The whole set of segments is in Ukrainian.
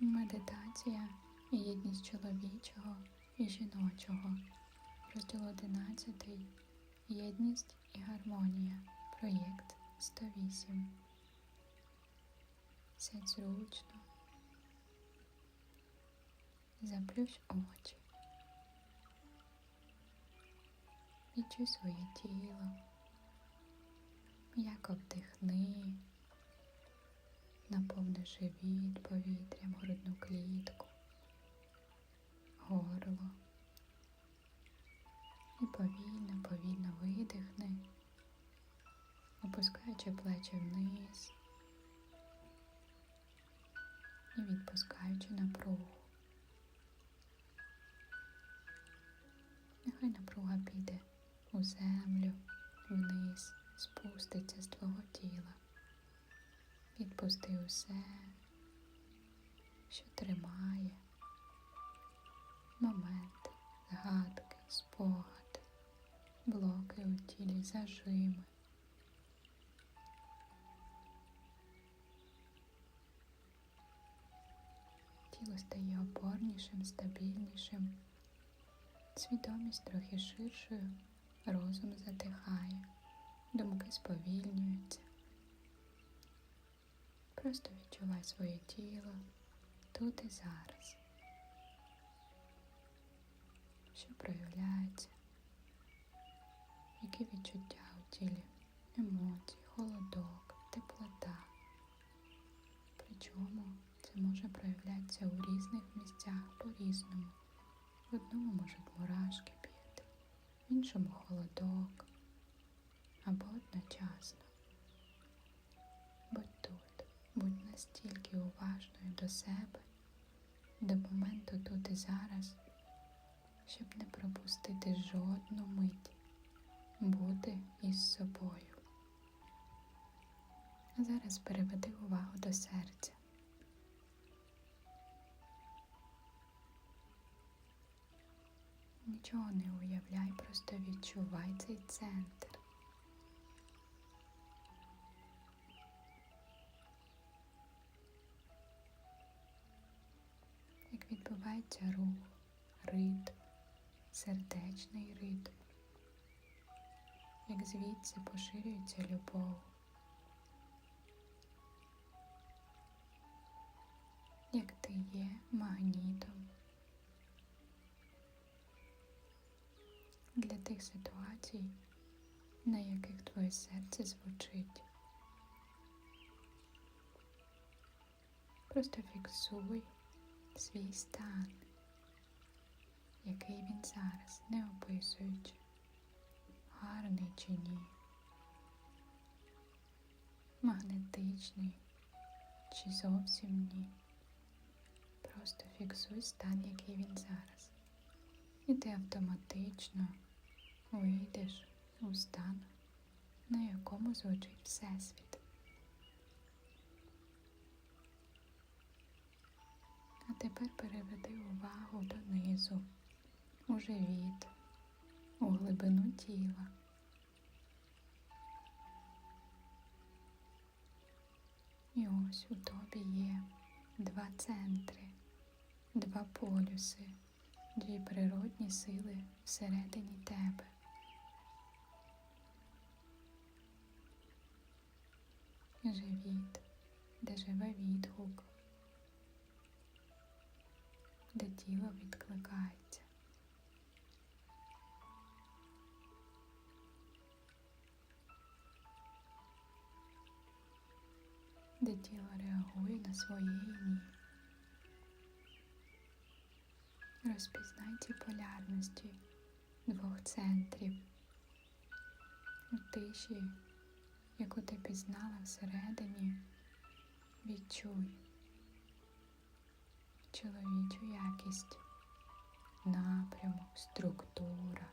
Медитація єдність чоловічого і жіночого. Розділ 11. Єдність і гармонія. Проєкт 108. Сядь зручно. Заплющ очі. Відчуй своє тіло. Як вдихни. Наповни живіт повітрям, грудну клітку, горло. І повільно, повільно видихни, опускаючи плечі вниз і відпускаючи напругу. Нехай напруга піде у землю, вниз, спуститься. Відпусти усе, що тримає, моменти, згадки, спогади, блоки у тілі, зажими. Тіло стає опорнішим, стабільнішим, свідомість трохи ширшою, розум затихає, думки сповільнюються. Просто відчувай своє тіло тут і зараз, що проявляється, які відчуття у тілі, емоції, холодок, теплота. Причому це може проявлятися у різних місцях по-різному. В одному можуть мурашки бігти, в іншому холодок або одночасно. Будь настільки уважною до себе, до моменту тут і зараз, щоб не пропустити жодну мить бути із собою. А зараз переведи увагу до серця. Нічого не уявляй, просто відчувай цей центр. Відбувається рух, ритм, сердечний ритм, як звідси поширюється любов, як ти є магнітом. Для тих ситуацій, на яких твоє серце звучить. Просто фіксуй свій стан, який він зараз, не описуючи, гарний чи ні, магнетичний чи зовсім ні. Просто фіксуй стан, який він зараз. І ти автоматично вийдеш у стан, на якому звучить Всесвіт. А тепер переведи увагу донизу, у живіт, у глибину тіла. І ось у тобі є два центри, два полюси, дві природні сили всередині тебе. Живіт, де живе відгук де тіло відкликається. Де тіло реагує на своє ні. Розпізнай ці полярності двох центрів у тиші, яку ти пізнала всередині, відчуй чоловічу якість, напрямок, структура,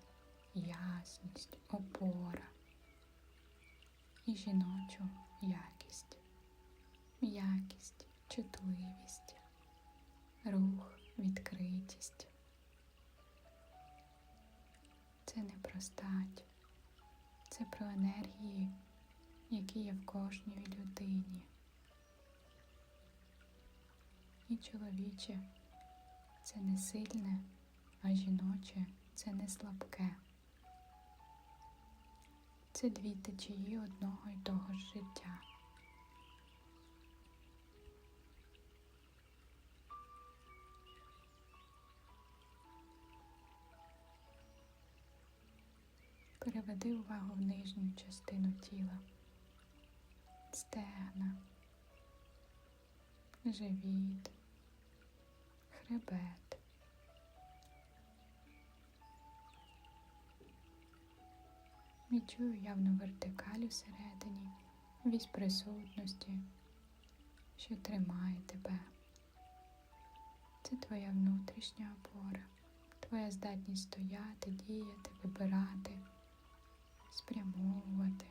ясність, опора і жіночу якість, м'якість, чутливість, рух, відкритість. Це не про стать, це про енергії, які є в кожній людині. І чоловіче це не сильне, а жіноче це не слабке. Це дві течії одного й того ж життя. Переведи увагу в нижню частину тіла, стегна, живіт, хребет. Відчую явну вертикаль всередині, вісь присутності, що тримає тебе. Це твоя внутрішня опора, твоя здатність стояти, діяти, вибирати, спрямовувати,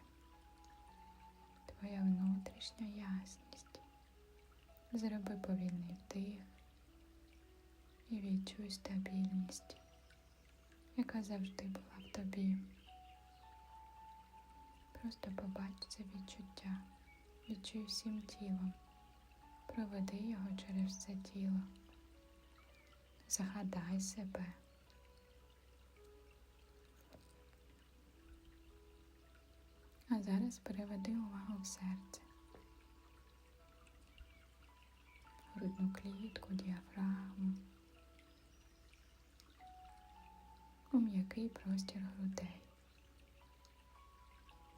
твоя внутрішня ясність. Зроби повільний вдих і відчуй стабільність, яка завжди була в тобі. Просто побач це відчуття, відчуй всім тілом, проведи його через це тіло, загадай себе. А зараз переведи увагу в серце, грудну клітку, діафрагму, у м'який простір грудей.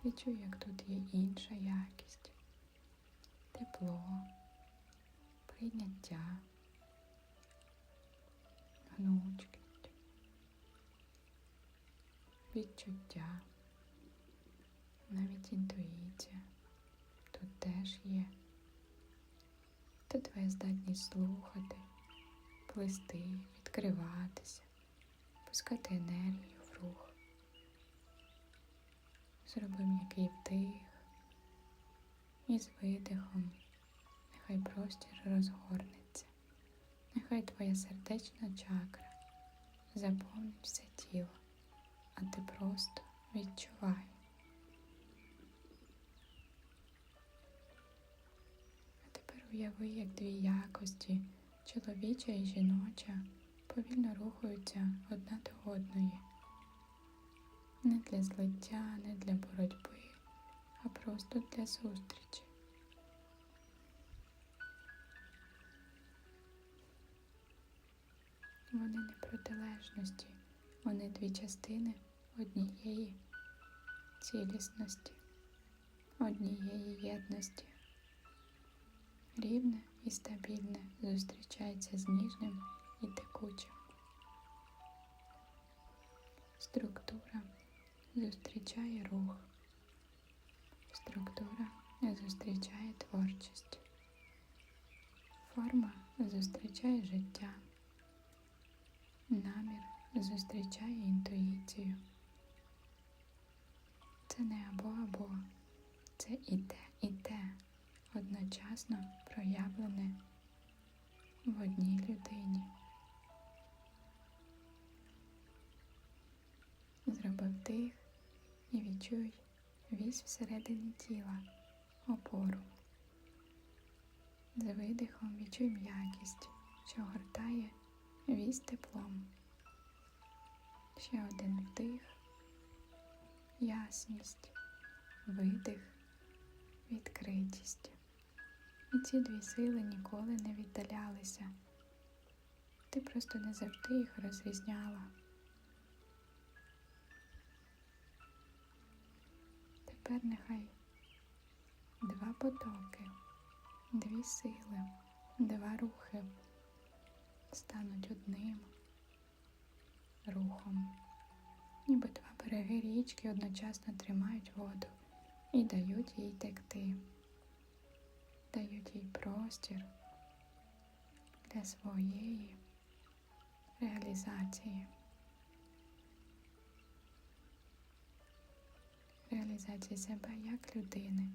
Відчуй, як тут є інша якість, тепло, прийняття, гнучкість, відчуття, навіть інтуїція. Тут теж є. Це твоя здатність слухати, плести, відкриватися, пускати енергію в рух. Зроби м'який вдих і з видихом нехай простір розгорнеться, нехай твоя сердечна чакра заповнить все тіло, а ти просто відчувай. Уяви, як дві якості, чоловіча і жіноча, повільно рухаються одна до одної не для злиття, не для боротьби, а просто для зустрічі. Вони не протилежності, вони дві частини однієї цілісності, однієї єдності. Рівне і стабільне зустрічається з ніжним і текучим. Структура зустрічає рух. Структура зустрічає творчість. Форма зустрічає життя. Намір зустрічає інтуїцію. Це не або-або, це і те, і те одночасно проявлене в одній людині. Зроби вдих і відчуй вісь всередині тіла, опору. З видихом відчуй м'якість, що огортає вісь теплом. Ще один вдих, ясність, видих, відкритість. І ці дві сили ніколи не віддалялися. Ти просто не завжди їх розрізняла. Тепер нехай два потоки, дві сили, два рухи стануть одним рухом, ніби два береги річки одночасно тримають воду і дають їй текти, дають їй простір для своєї реалізації. реалізації себе як людини,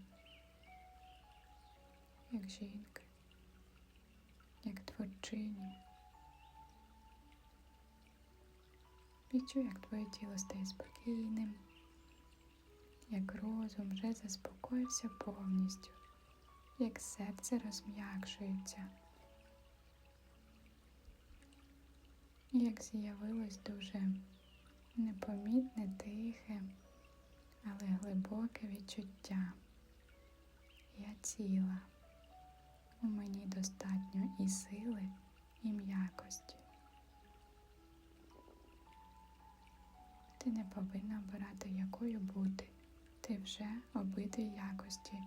як жінки, як творчині. Відчуй, як твоє тіло стає спокійним, як розум вже заспокоївся повністю, як серце розм'якшується, як з'явилось дуже непомітне, тихе, але глибоке відчуття. Я ціла. У мені достатньо і сили, і м'якості. Ти не повинна обирати, якою бути. Ти вже обидві якості.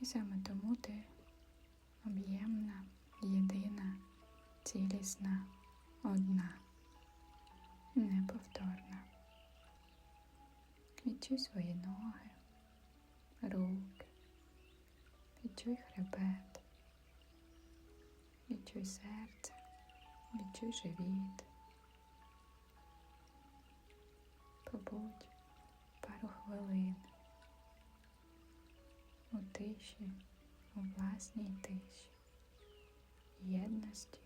І саме тому ти об'ємна, єдина, цілісна, одна, неповторна. Відчуй свої ноги, руки, відчуй хребет, відчуй серце, відчуй живіт. Побудь пару хвилин у тиші, у власній тиші, єдності,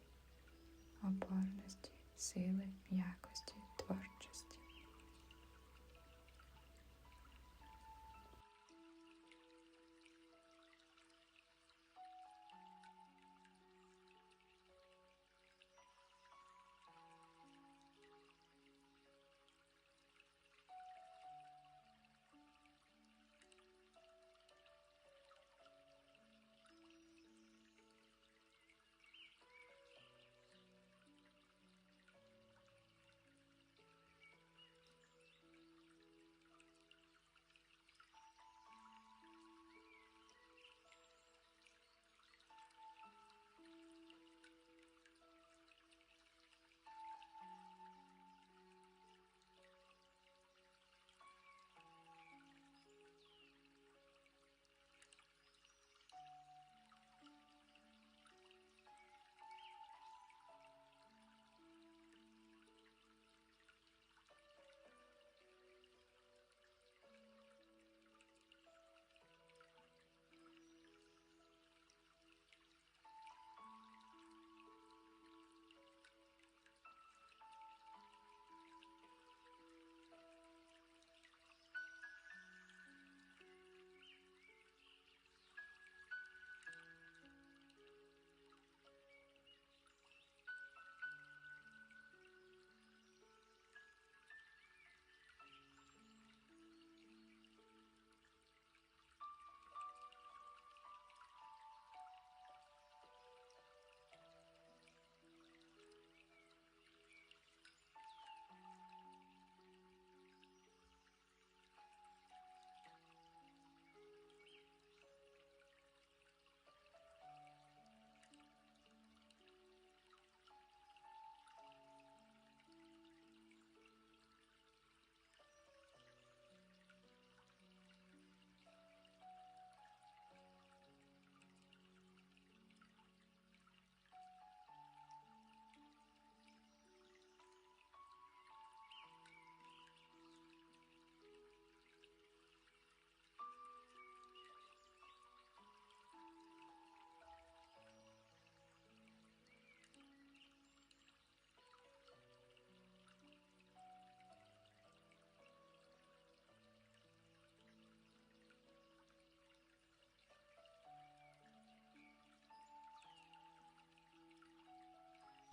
опорності, сили, якості, творчості.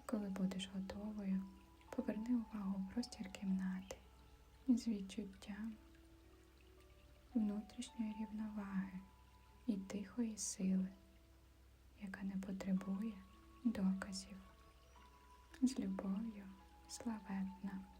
Коли будеш готовою, поверни увагу в простір кімнати з відчуттям внутрішньої рівноваги і тихої сили, яка не потребує доказів. З любов'ю славетна.